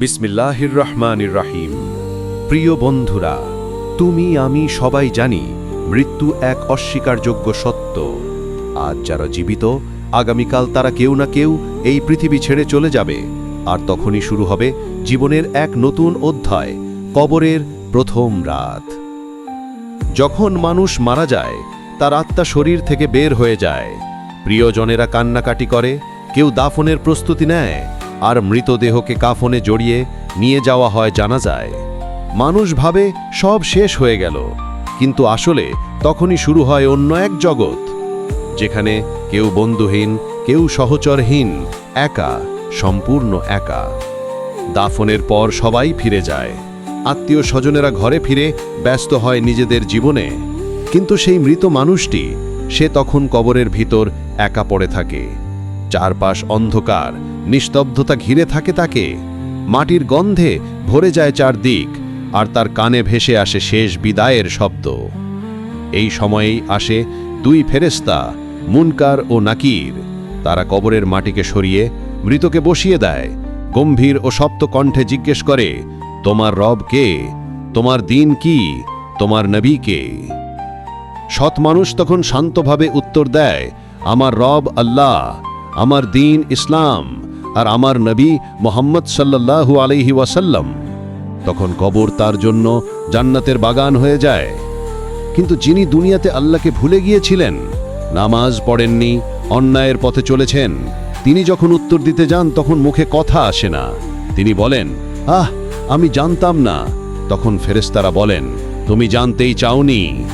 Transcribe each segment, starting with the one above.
বিসমিল্লাহির রহমানির রাহিম প্রিয় বন্ধুরা, তুমি, আমি সবাই জানি মৃত্যু এক অস্বীকারযোগ্য সত্য। আজ যারা জীবিত, আগামীকাল তারা কেউ না কেউ এই পৃথিবী ছেড়ে চলে যাবে। আর তখনই শুরু হবে জীবনের এক নতুন অধ্যায়, কবরের প্রথম রাত। যখন মানুষ মারা যায়, তার আত্মা শরীর থেকে বের হয়ে যায়। প্রিয়জনেরা কান্নাকাটি করে, কেউ দাফনের প্রস্তুতি নেয় আর মৃতদেহকে কাফনে জড়িয়ে নিয়ে যাওয়া হয় জানা যায় মানুষ ভাবে সব শেষ হয়ে গেল, কিন্তু আসলে তখনই শুরু হয় অন্য এক জগৎ, যেখানে কেউ বন্ধুহীন, কেউ সহচরহীন, একা, সম্পূর্ণ একা। দাফনের পর সবাই ফিরে যায়। আত্মীয় স্বজনেরা ঘরে ফিরে ব্যস্ত হয় নিজেদের জীবনে, কিন্তু সেই মৃত মানুষটি, সে তখন কবরের ভিতর একা পড়ে থাকে। চারপাশ অন্ধকার, নিস্তব্ধতা ঘিরে থাকে তাকে। মাটির গন্ধে ভরে যায় চারদিক, আর তার কানে ভেসে আসে শেষ বিদায়ের শব্দ। এই সময়েই আসে দুই ফেরেস্তা মুনকার ও নাকির। তারা কবরের মাটিকে সরিয়ে মৃতকে বসিয়ে দেয়। গম্ভীর ও সপ্ত কণ্ঠে জিজ্ঞেস করে, তোমার রব কে? তোমার দিন কি? তোমার নবী কে? সৎ মানুষ তখন শান্তভাবে উত্তর দেয়, আমার রব আল্লাহ। আমার দিন ইসলাম আর আমার নবী মোহাম্মদ সাল্লাল্লাহু আলাইহি ওয়াসাল্লাম। তখন কবর তার জন্য জান্নাতের বাগান হয়ে যায়। কিন্তু যিনি দুনিয়াতে আল্লাহকে ভুলে গিয়েছিলেন, নামাজ পড়েননি, অন্যায়ের পথে চলেছেন, তিনি যখন উত্তর দিতে যান তখন মুখে কথা আসে না। তিনি বলেন, আহ, আমি জানতাম না। তখন ফেরেস্তারা বলেন, তুমি জানতেই চাওনি।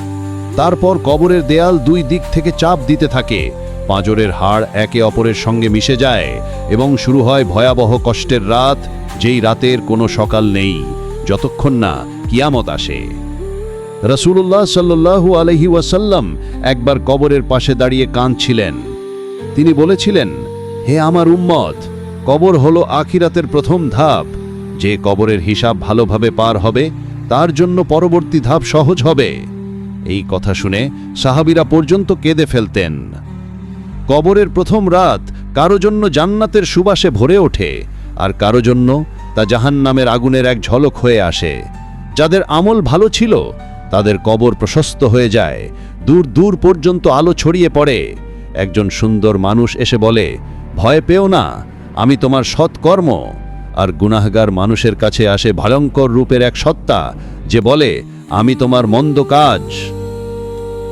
তারপর কবরের দেয়াল দুই দিক থেকে চাপ দিতে থাকে। পাঁজরের হাড় একে অপরের সঙ্গে মিশে যায় এবং শুরু হয় ভয়াবহ কষ্টের রাত, যেই রাতের কোনো সকাল নেই, যতক্ষণ না কিয়ামত আসে। রসুল্লাহ সাল্লু আলহি ওয়াসাল্লাম একবার কবরের পাশে দাঁড়িয়ে কাঁদছিলেন। তিনি বলেছিলেন, হে আমার উম্মত, কবর হলো আখিরাতের প্রথম ধাপ। যে কবরের হিসাব ভালোভাবে পার হবে, তার জন্য পরবর্তী ধাপ সহজ হবে। এই কথা শুনে সাহাবিরা পর্যন্ত কেঁদে ফেলতেন। কবরের প্রথম রাত কারও জন্য জান্নাতের সুবাসে ভরে ওঠে, আর কারও জন্য তা জাহান্নামের আগুনের এক ঝলক হয়ে আসে। যাদের আমল ভালো ছিল, তাদের কবর প্রশস্ত হয়ে যায়, দূর দূর পর্যন্ত আলো ছড়িয়ে পড়ে। একজন সুন্দর মানুষ এসে বলে, ভয় পেও না, আমি তোমার সৎকর্ম আর গুনাহগার মানুষের কাছে আসে ভয়ঙ্কর রূপের এক সত্তা, যে বলে, আমি তোমার মন্দ কাজ।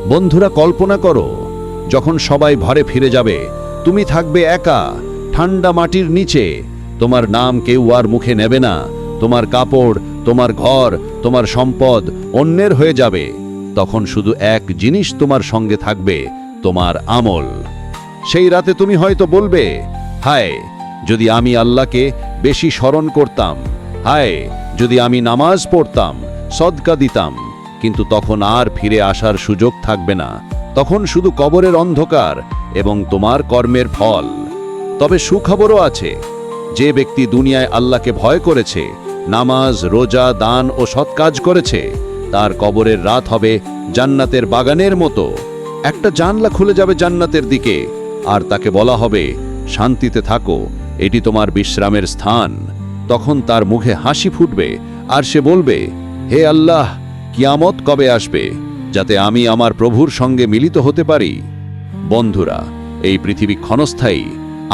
বন্ধুরা, কল্পনা করো যখন সবাই ঘরে ফিরে যাবে, তুমি থাকবে একা, ঠান্ডা মাটির নিচে। তোমার নাম কেউ আর মুখে নেবে না। তোমার কাপড়, তোমার ঘর, তোমার সম্পদ অন্যের হয়ে যাবে। তখন শুধু এক জিনিস তোমার সঙ্গে থাকবে, তোমার আমল। সেই রাতে তুমি হয়তো বলবে, হায়, যদি আমি আল্লাহকে বেশি স্মরণ করতাম, হায়, যদি আমি নামাজ পড়তাম, সদকা দিতাম, কিন্তু তখন আর ফিরে আসার সুযোগ থাকবে না। তখন শুধু কবরের অন্ধকার এবং তোমার কর্মের ফল। তবে সুখবরও আছে, যে ব্যক্তি দুনিয়ায় আল্লাহকে ভয় করেছে, নামাজ, রোজা, দান ও সৎ কাজ করেছে, তার কবরের রাত হবে জান্নাতের বাগানের মতো। একটা জানলা খুলে যাবে জান্নাতের দিকে, আর তাকে বলা হবে, শান্তিতে থাকো, এটি তোমার বিশ্রামের স্থান। তখন তার মুখে হাসি ফুটবে, আর সে বলবে, হে আল্লাহ, কিয়ামত কবে আসবে? যাতে আমি আমার প্রভুর সঙ্গে মিলিত হতে পারি। বন্ধুরা, এই পৃথিবী ক্ষণস্থায়ী,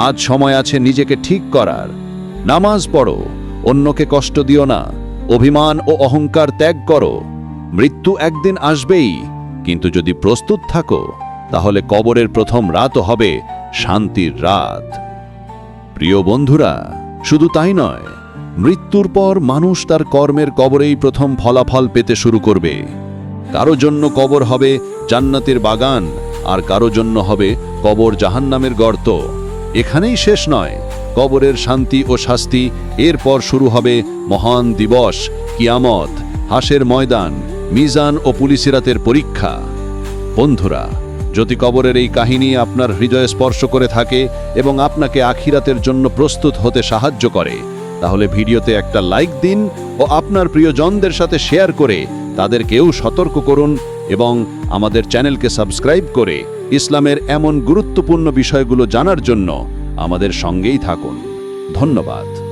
আজ সময় আছে নিজেকে ঠিক করার। নামাজ পড়ো, অন্যকে কষ্ট দিও না, অভিমান ও অহংকার ত্যাগ করো। মৃত্যু একদিন আসবেই, কিন্তু যদি প্রস্তুত থাকো, তাহলে কবরের প্রথম রাতও হবে শান্তির রাত। প্রিয় বন্ধুরা, শুধু তাই নয়, মৃত্যুর পর মানুষ তার কর্মের কবরেই প্রথম ফলাফল পেতে শুরু করবে। কারও জন্য কবর হবে জান্নাতের বাগান, আর কারও জন্য হবে কবর জাহান্নামের গর্ত। এখানেই শেষ নয়। কবরের শান্তি ও শাস্তি এরপর শুরু হবে মহান দিবস, কিয়ামত, হাসের ময়দান, মিজান ও পুলিশিরাতের পরীক্ষা। বন্ধুরা, যদি কবরের এই কাহিনী আপনার হৃদয়ে স্পর্শ করে থাকে এবং আপনাকে আখিরাতের জন্য প্রস্তুত হতে সাহায্য করে, তাহলে ভিডিওতে একটা লাইক দিন ও আপনার প্রিয়জনদের সাথে শেয়ার করে তাদেরকেও সতর্ক করুন এবং আমাদের চ্যানেলকে সাবস্ক্রাইব করে ইসলামের এমন গুরুত্বপূর্ণ বিষয়গুলো জানার জন্য আমাদের সঙ্গেই থাকুন। ধন্যবাদ।